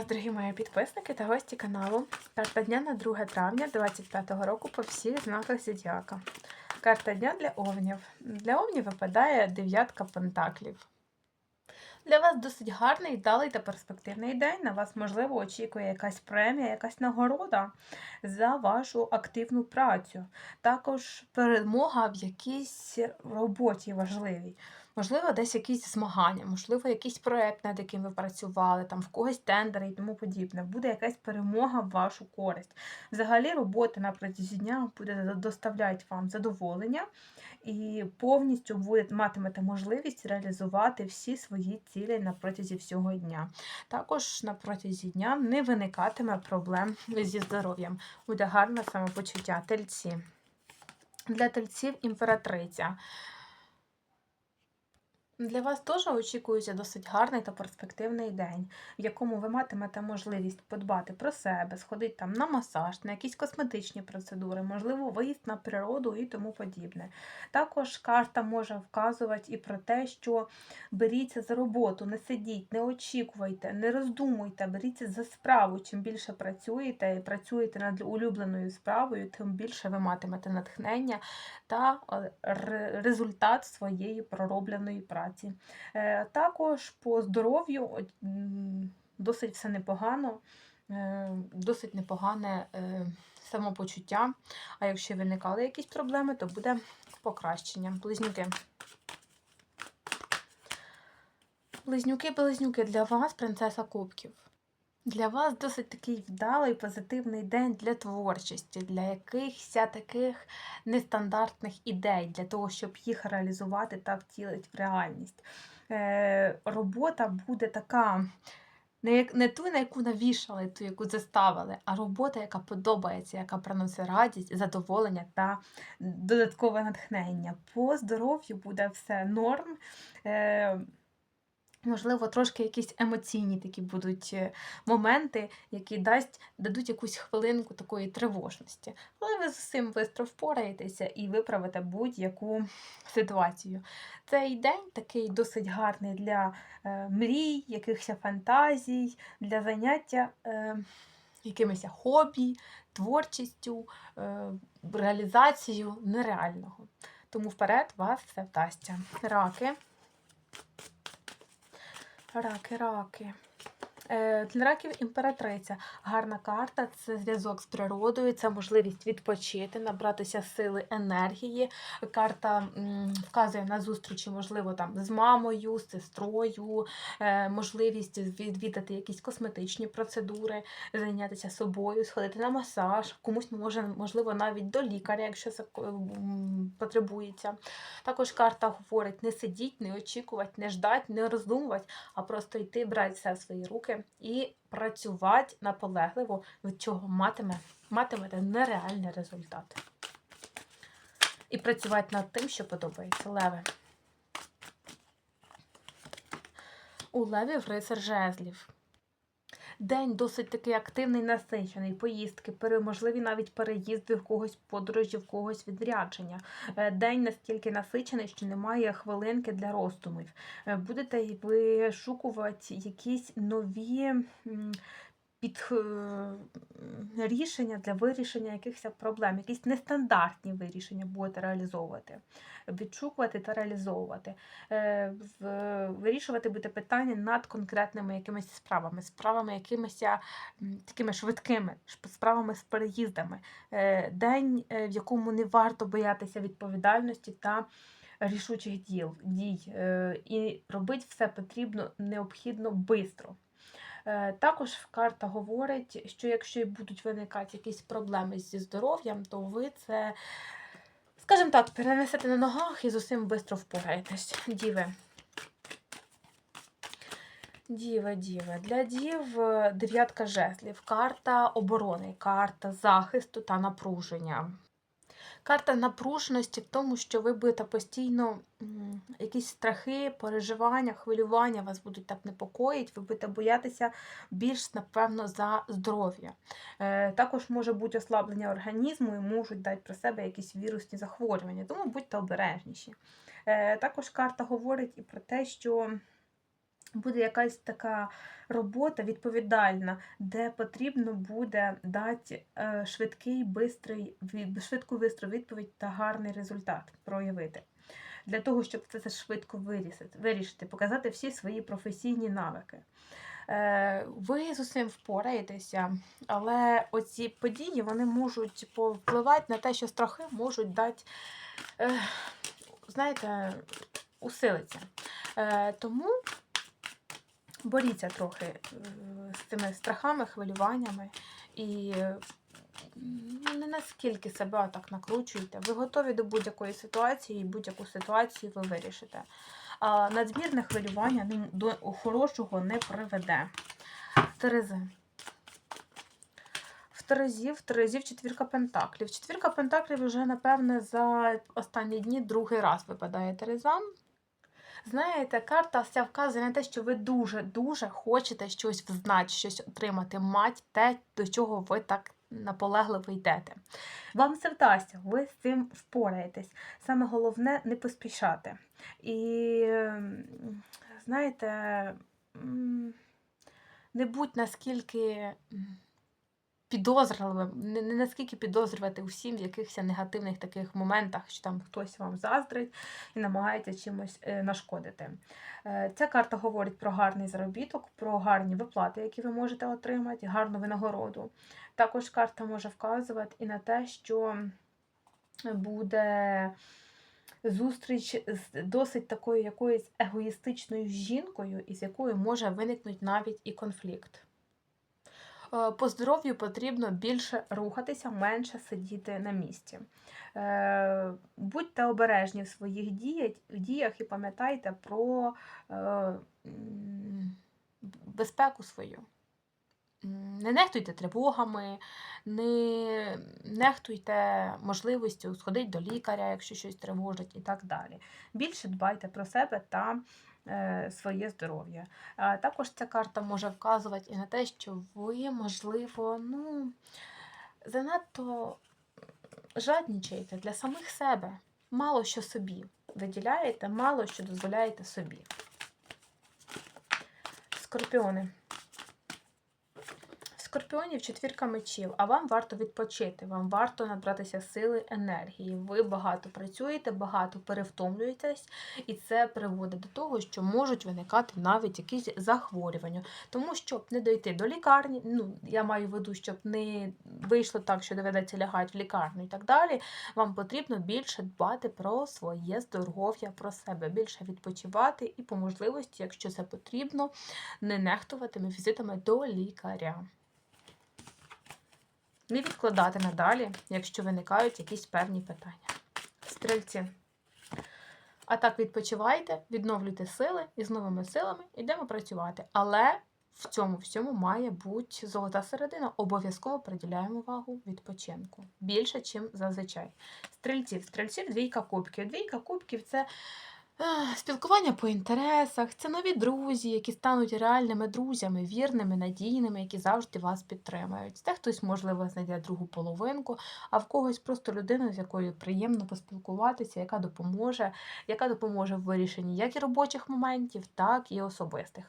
вас, дорогі мої підписники та гості каналу. Карта дня на 2 травня 2025 року по всіх знаках Зодіака. Карта дня для овнів. Для овнів випадає дев'ятка пентаклів. Для вас досить гарний, вдалий та перспективний день. На вас, можливо, очікує якась премія, якась нагорода за вашу активну працю. Також перемога в якійсь роботі важливій. Можливо, десь якісь змагання, можливо, якийсь проєкт, над яким ви працювали, там в когось тендери і тому подібне. Буде якась перемога в вашу користь. Взагалі, робота на протязі дня буде доставляти вам задоволення і повністю буде, матимете можливість реалізувати всі свої цілі на протязі всього дня. Також на протязі дня не виникатиме проблем зі здоров'ям. Буде гарне самопочуття. Тельці. Для тельців імператриця. Для вас теж очікується досить гарний та перспективний день, в якому ви матимете можливість подбати про себе, сходити там на масаж, на якісь косметичні процедури, можливо, виїзд на природу і тому подібне. Також карта може вказувати і про те, що беріться за роботу, не сидіть, не очікуйте, не роздумуйте, беріться за справу. Чим більше працюєте і працюєте над улюбленою справою, тим більше ви матимете натхнення та е, результат своєї проробленої праці. Е, Також по здоров'ю досить все непогано, е, досить непогане е, самопочуття. А якщо виникали якісь проблеми, то буде покращення. Близнюки. Близнюки-близнюки, для вас принцеса кубків. Для вас досить такий вдалий, позитивний день для творчості, для якихось таких нестандартних ідей, для того, щоб їх реалізувати та втілити в реальність. Е, робота буде така. Не, не ту, на яку навішали, ту, яку заставили, а робота, яка подобається, яка приносить радість, задоволення та додаткове натхнення. По здоров'ю буде все норм. Е, Можливо, трошки якісь емоційні такі будуть е, моменти, які дасть, дадуть якусь хвилинку такої тривожності. Але ви з цим швидко впораєтеся і виправите будь-яку ситуацію. Цей день такий досить гарний для е, мрій, якихось фантазій, для заняття е, якимись хобі, творчістю, е, реалізацією нереального. Тому вперед вас все вдасться. Раки. Раки, раки. Е, раків імператриця. Гарна карта це зв'язок з природою, це можливість відпочити, набратися сили енергії. Карта вказує на зустрічі, можливо, там з мамою, з сестрою, е, можливість відвідати якісь косметичні процедури, зайнятися собою, сходити на масаж, комусь може, можливо, навіть до лікаря, якщо потребується. Також карта говорить: не сидіть, не очікувати, не ждать, не роздумувати, а просто йти, брати все в свої руки і працювати наполегливо, від чого матиме, матимете нереальний результат. І працювати над тим, що подобається. Леви. У левів рицар жезлів. День досить такий активний, насичений, поїздки, можливі навіть переїзди в когось подорожі, в когось відрядження. Е, День настільки насичений, що немає хвилинки для роздумів. Е, Будете вишукувати якісь нові під, е, рішення для вирішення якихось проблем, якісь нестандартні вирішення будете реалізовувати, відшукувати та реалізовувати. Е, Вирішувати будете питання над конкретними якимись справами, справами якимись такими швидкими, справами з переїздами. Е, День, е, в якому не варто боятися відповідальності та рішучих діл, дій. Е, І робити все потрібно необхідно швидко. Е, Також карта говорить, що якщо й будуть виникати якісь проблеми зі здоров'ям, то ви це, скажімо так, перенесете на ногах і з усім швидко впораєтесь. Діви. Діва, діва. Для дів е, дев'ятка жезлів, карта оборони, карта захисту та напруження. Карта напруженості в тому, що ви будете постійно якісь страхи, переживання, хвилювання вас будуть так непокоїть, ви будете боятися більш, напевно, за здоров'я. Е, також може бути ослаблення організму і можуть дати про себе якісь вірусні захворювання, тому будьте обережніші. Е, також карта говорить і про те, що буде якась така робота відповідальна, де потрібно буде дати е, швидкий, бистрий, швидку бистру відповідь та гарний результат проявити. Для того, щоб це швидко вирішити, показати всі свої професійні навики. Е, Ви з усім впораєтеся, але оці події вони можуть повпливати на те, що страхи можуть дати, е, знаєте, усилитися. Тому боріться трохи е, з цими страхами, хвилюваннями і е, не наскільки себе так накручуєте. Ви готові до будь-якої ситуації, і будь-яку ситуацію ви вирішите. А надмірне хвилювання до хорошого не приведе. Терези. В Терезі, в Терезі четвірка пентаклів. Четвірка пентаклів вже, напевне, за останні дні другий раз випадає Терезам. Знаєте, карта вся вказує на те, що ви дуже-дуже хочете щось взнати, щось отримати, мать те, до чого ви так наполегливо йдете. Вам це вдасться, ви з цим впораєтесь. Саме головне не поспішати. І ем, знаєте, не будь наскільки підозрливим, не, наскільки підозрювати усім в якихось негативних таких моментах, що там хтось вам заздрить і намагається чимось е, нашкодити. Е, Ця карта говорить про гарний заробіток, про гарні виплати, які ви можете отримати, гарну винагороду. Також карта може вказувати і на те, що буде зустріч з досить такою якоюсь егоїстичною жінкою, із якою може виникнути навіть і конфлікт. Е, По здоров'ю потрібно більше рухатися, менше сидіти на місці. Е, Будьте обережні в своїх діях, і пам'ятайте про е, безпеку свою. Не нехтуйте тривогами, не нехтуйте можливістю сходити до лікаря, якщо щось тривожить, і так далі. Більше дбайте про себе та своє здоров'я. Також ця карта може вказувати і на те, що ви, можливо, ну, занадто жаднічаєте для самих себе. Мало що собі виділяєте, мало що дозволяєте собі. Скорпіони. Скорпіонів четвірка мечів, а вам варто відпочити, вам варто набратися сили, енергії. Ви багато працюєте, багато перевтомлюєтесь, і це приводить до того, що можуть виникати навіть якісь захворювання. Тому щоб не дойти до лікарні, ну я маю в виду, щоб не вийшло так, що доведеться лягати в лікарню і так далі. Вам потрібно більше дбати про своє здоров'я, про себе, більше відпочивати і по можливості, якщо це потрібно, не нехтувати візитами до лікаря. Не відкладати надалі, якщо виникають якісь певні питання. Стрільці. А так відпочивайте, відновлюйте сили і з новими силами йдемо працювати. Але в цьому всьому має бути золота середина. Обов'язково приділяємо увагу відпочинку. Більше, ніж зазвичай. Стрільців. Стрільців двійка кубків. Двійка кубків це спілкування по інтересах, це нові друзі, які стануть реальними друзями, вірними, надійними, які завжди вас підтримають. Це хтось, можливо, знайде другу половинку, а в когось просто людину, з якою приємно поспілкуватися, яка допоможе, яка допоможе в вирішенні як і робочих моментів, так і особистих.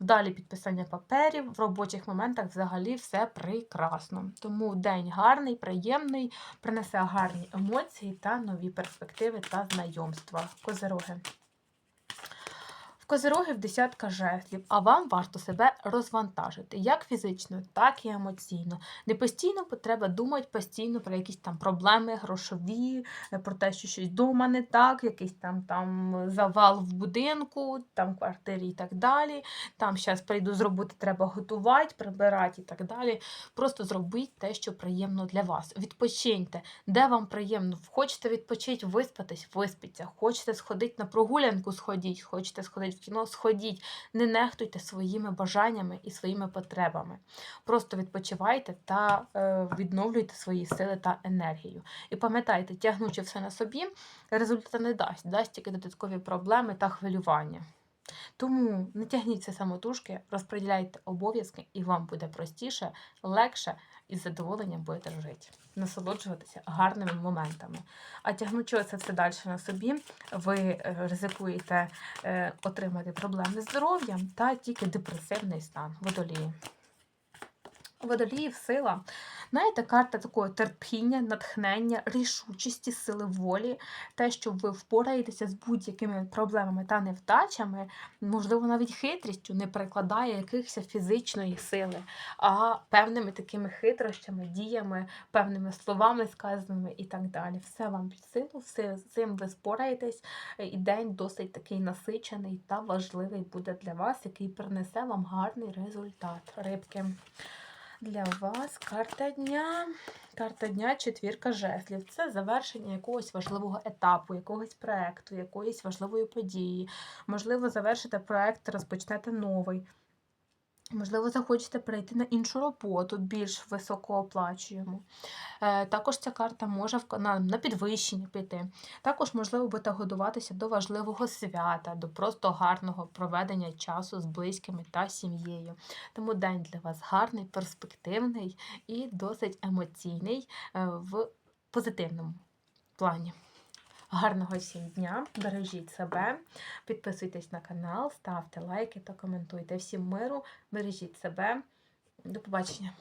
Вдалі підписання паперів, в робочих моментах взагалі все прекрасно. Тому день гарний, приємний, принесе гарні емоції та нові перспективи та знайомства. Козироги. Козирогів десятка жезлів, а вам варто себе розвантажити як фізично, так і емоційно. Не постійно треба думати постійно про якісь там проблеми грошові, е, про те, що щось вдома не так, якийсь там, там завал в будинку, там квартирі і так далі. Там зараз прийду з роботи, треба готувати, прибирати і так далі. Просто зробіть те, що приємно для вас. Відпочиньте, де вам приємно. Хочете відпочити, виспатись, виспіться. Хочете сходити на прогулянку, сходіть, хочете сходити кіно, сходіть. Не нехтуйте своїми бажаннями і своїми потребами. Просто відпочивайте та е, відновлюйте свої сили та енергію. І пам'ятайте, тягнучи все на собі, результату не дасть, дасть тільки додаткові проблеми та хвилювання. Тому не тягніться самотужки, розподіляйте обов'язки, і вам буде простіше, легше і з задоволенням будете жити, насолоджуватися гарними моментами. А тягнучи це все далі на собі, ви е, ризикуєте е, отримати проблеми з здоров'ям та тільки депресивний стан водолії. Водоліїв сила. Знаєте, карта такого терпіння, натхнення, рішучості, сили волі, те, що ви впораєтеся з будь-якими проблемами та невдачами, можливо, навіть хитрістю не перекладає якихось фізичної сили, а певними такими хитрощами, діями, певними словами сказаними і так далі. Все вам під силу, все з цим ви спораєтесь, е, і день досить такий насичений та важливий буде для вас, який принесе вам гарний результат. Рибки. Для вас карта дня. Карта дня четвірка жезлів. Це завершення якогось важливого етапу, якогось проекту, якоїсь важливої події. Можливо, завершите проект, розпочнете новий. Можливо, захочете перейти на іншу роботу, більш високооплачуємо. Е, також ця карта може на, підвищення піти. Також, можливо, будете готуватися до важливого свята, до просто гарного проведення часу з близькими та сім'єю. Тому день для вас гарний, перспективний і досить емоційний е, в позитивному плані. Гарного всім дня, бережіть себе, підписуйтесь на канал, ставте лайки та коментуйте. Всім миру, бережіть себе. До побачення.